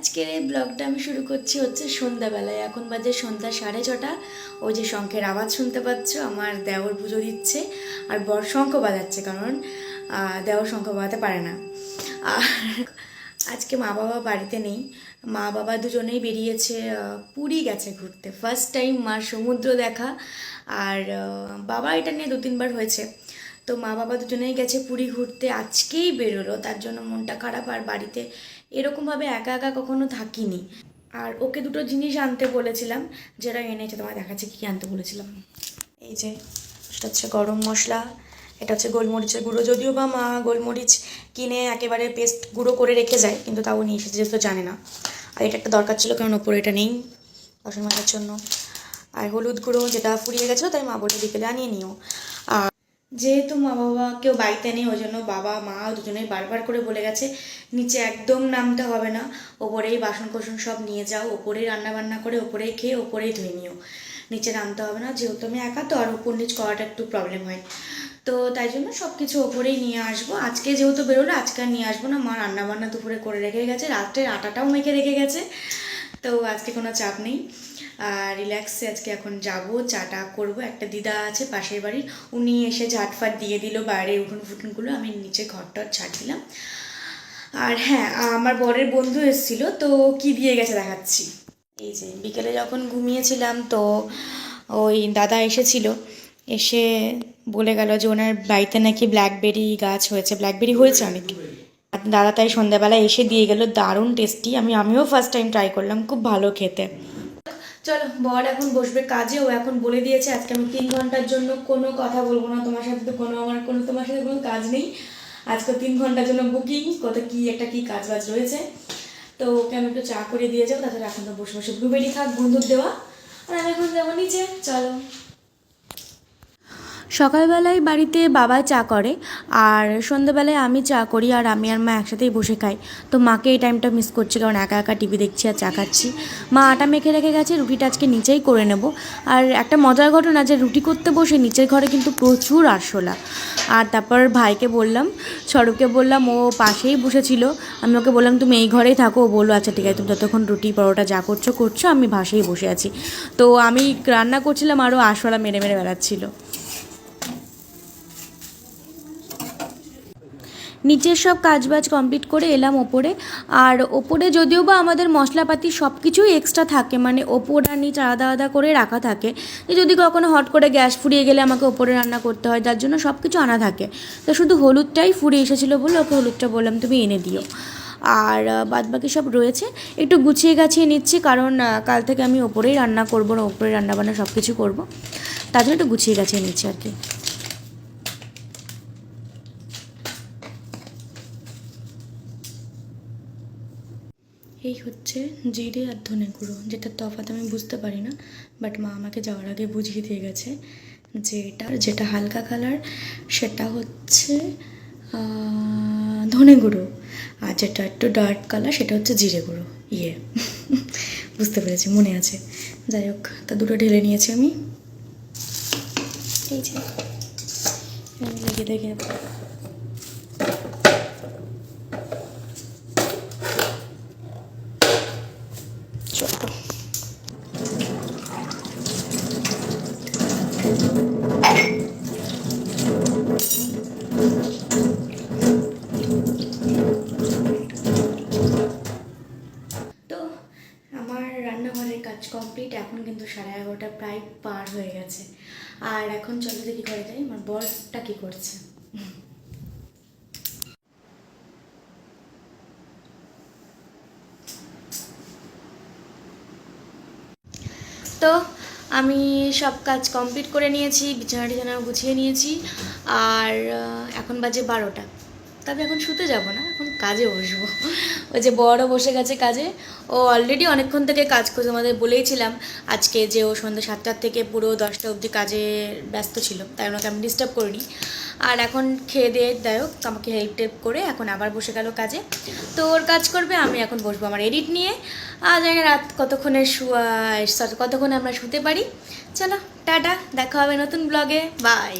আজকের এই ব্লগটা আমি শুরু করছি হচ্ছে সন্ধ্যাবেলায়। এখন বাজে সন্ধ্যা সাড়ে ছটা। ওই যে শঙ্খের আওয়াজ শুনতে পাচ্ছ, আমার দেওর পুজো দিচ্ছে আর বর শঙ্খ বাজাচ্ছে কারণ দেওর শঙ্খ বাজাতে পারে না। আর আজকে মা বাবা বাড়িতে নেই। মা বাবা দুজনেই বেরিয়েছে পুরী গেছে ঘুরতে। ফার্স্ট টাইম মার সমুদ্র দেখা। আর বাবা এটা নিয়ে দু তিনবার হয়েছে। তো মা বাবা দুজনেই গেছে পুরী ঘুরতে। আজকেই বেরোলো, তার জন্য মনটা খারাপ আর বাড়িতে এরকমভাবে একা একা কখনো থাকিনি। আর ওকে দুটো জিনিস আনতে বলেছিলাম, যেটা এনেছে তোমার দেখাচ্ছে কী আনতে বলেছিলাম। এই যে সেটা হচ্ছে গরম মশলা, এটা হচ্ছে গোলমরিচের গুঁড়ো। যদিও বা মা গোলমরিচ কিনে একেবারে পেস্ট গুঁড়ো করে রেখে যায়, কিন্তু তাও নিয়ে এসেছে, যেহেতু জানে না। আর এটা একটা দরকার ছিল, কারণ ওপরে এটা নেই বাসন মাজার জন্য। আর হলুদ গুঁড়ো, যেটা ফুরিয়ে গেছিল, তাই মা বলে বিকেলে আনিয়ে নিও। যেহেতু মা বাবা কেউ বাড়িতে নেই, ওই জন্য বাবা, মা দুজনেই বারবার করে বলে গেছে, নিচে একদম নামতে হবে না, ওপরেই বাসন কোসন সব নিয়ে যাও, ওপরেই রান্না বান্না করে, ওপরেই খেয়ে, ওপরেই ধুয়ে নিও। নিচে নামতে হবে না, যেহেতু আমি একা, তো আর উপর নিচ করাটা একটু প্রবলেম হয়। তো তাই জন্য সব কিছু ওপরেই নিয়ে আসব। আজকে যেহেতু বেরোলো, আজকে আর নিয়ে আসব না। মা রান্না বান্না দুপুরে করে রেখে গেছে রাত্রের আটাটাও মেখে রেখে গেছে। তো আজকে কোনো চাপ নেই। আর রিল্যাক্সে আজকে এখন যাব, চাটা করব। একটা দিদা আছে পাশের বাড়ির, উনি এসে ঝাটফাট দিয়ে দিল বাইরে উঠুন ফুটুনগুলো আমি নিচে ঘরটর ছাড় দিলাম। আর হ্যাঁ আমার বরের বন্ধু এসেছিল, তো কি দিয়ে গেছে দেখাচ্ছি। এই যে, বিকেলে যখন ঘুমিয়েছিলাম তো ওই দাদা এসেছিল, এসে বলে গেল যে ওনার বাড়িতে নাকি ব্ল্যাকবেরি গাছ হয়েছে। ব্ল্যাকবেরি হয়েছে অনেক। দাদা তাই সন্ধ্যাবেলা এসে দিয়ে গেল দারুণ টেস্টি আমি, আমিও ফার্স্ট টাইম ট্রাই করলাম, খুব ভালো খেতে। চলো, বর এখন বসবে কাজে, ও এখন বলে দিয়েছে আজকে আমি তিন ঘণ্টার জন্য কোনো কথা বলব না, তোমার সাথে তো কোনো, আমার কোনো, তোমার সাথে কোনো কাজ নেই। আজকে তিন ঘণ্টার জন্য বুকিং কত কি, একটা কি কাজ বাজ রয়েছে। তো ওকে আমি একটু চা করে দিয়ে যাও তাছাড়া এখন তো বসে বসে ব্লুবেরি থাক, বন্ধুর দেওয়া। আর আমি এখন যাব নিচে, চলো। সকালবেলায় বাড়িতে বাবা চা করে, আর সন্ধ্যেবেলায় আমি চা করি আর আমি আর মা একসাথেই বসে খাই। তো মাকে এই টাইমটা মিস করছি কারণ একা একা টিভি দেখছি আর চা খাচ্ছি। মা আটা মেখে রেখে গেছে, রুটিটা আজকে নিচেই করে নেব। আর একটা মজার ঘটনা, যে রুটি করতে বসে নিচের ঘরে কিন্তু প্রচুর আরশোলা। আর তারপর ভাইকে বললাম, স্বরূপকে বললাম, ও পাশেই বসেছিল। আমি ওকে বললাম, তুমি এই ঘরেই থাকো। ও বলল আচ্ছা ঠিক আছে, তুমি ততক্ষণ রুটি, পরোটা যা করছ করছ, আমি পাশেই বসে আছি। তো আমি রান্না করছিলাম, আরও আরশোলা মেরে মেরে বেড়াচ্ছিলো। নিচের সব কাজবাজ কমপ্লিট করে এলাম ওপরে। আর ওপরে যদিও বা আমাদের মশলাপাতি সব কিছুই এক্সট্রা থাকে মানে ওপর আর নিচ আলাদা আলাদা করে রাখা থাকে। যদি কখনো হট করে গ্যাস ফুরিয়ে গেলে আমাকে ওপরে রান্না করতে হয় যার জন্য সব কিছু আনা থাকে। তো শুধু হলুদটাই ফুরিয়ে এসেছিল বলে ওকে হলুদটা বললাম, তুমি এনে দিও। আর বাদ বাকি সব রয়েছে। একটু গুছিয়ে গাছিয়ে নিচ্ছি, কারণ কাল থেকে আমি ওপরেই রান্না করব ওপরে রান্না বান্না সব কিছু করব। তার জন্য একটু গুছিয়ে গাছিয়ে নিচ্ছি আর কি। এই হচ্ছে জিরে আর ধনে গুঁড়ো যেটার তফাৎ আমি বুঝতে পারি না বাট মা আমাকে যাওয়ার আগে বুঝিয়ে দিয়ে গেছে যে এটার যেটা হালকা কালার সেটা হচ্ছে ধনে গুঁড়ো, আর যেটা একটু ডার্ক কালার সেটা হচ্ছে জিরে গুঁড়ো ইয়ে। বুঝতে পেরেছি, মনে আছে। যাই হোক, তা দুটো ঢেলে নিয়েছি আমি। এই যে লেগে দেখে কমপ্লিট এখন কিন্তু সাড়ে এগারোটা প্রায় পার হয়ে গেছে। আর এখন চলো দেখি করে যাই, আমার বরটা কি করছে। তো আমি সব কাজ কমপ্লিট করে নিয়েছি বিছানা টিছানা গুছিয়ে নিয়েছি, আর এখন বাজে বারোটা। তবে এখন শুতে যাব না এখন কাজে বসবো। ওই যে বড় বসে গেছে কাজে ও অলরেডি অনেকক্ষণ থেকে কাজ করছে আমাদের বলেইছিলাম আজকে যে ও সন্ধ্যা সাতটার থেকে পুরো দশটা অবধি কাজে ব্যস্ত ছিল তাই ওনাকে আমি ডিস্টার্ব করিনি। আর এখন খেয়ে দিয়ে দেয় আমাকে হেল্প টেল্প করে এখন আবার বসে গেল কাজে। তো ওর কাজ করবে আমি এখন বসবো আমার এডিট নিয়ে। আর জানি রাত কতক্ষণে শুয়া sorry, কতক্ষণে আমরা শুতে পারি। চলো টাটা দেখা হবে নতুন ব্লগে বাই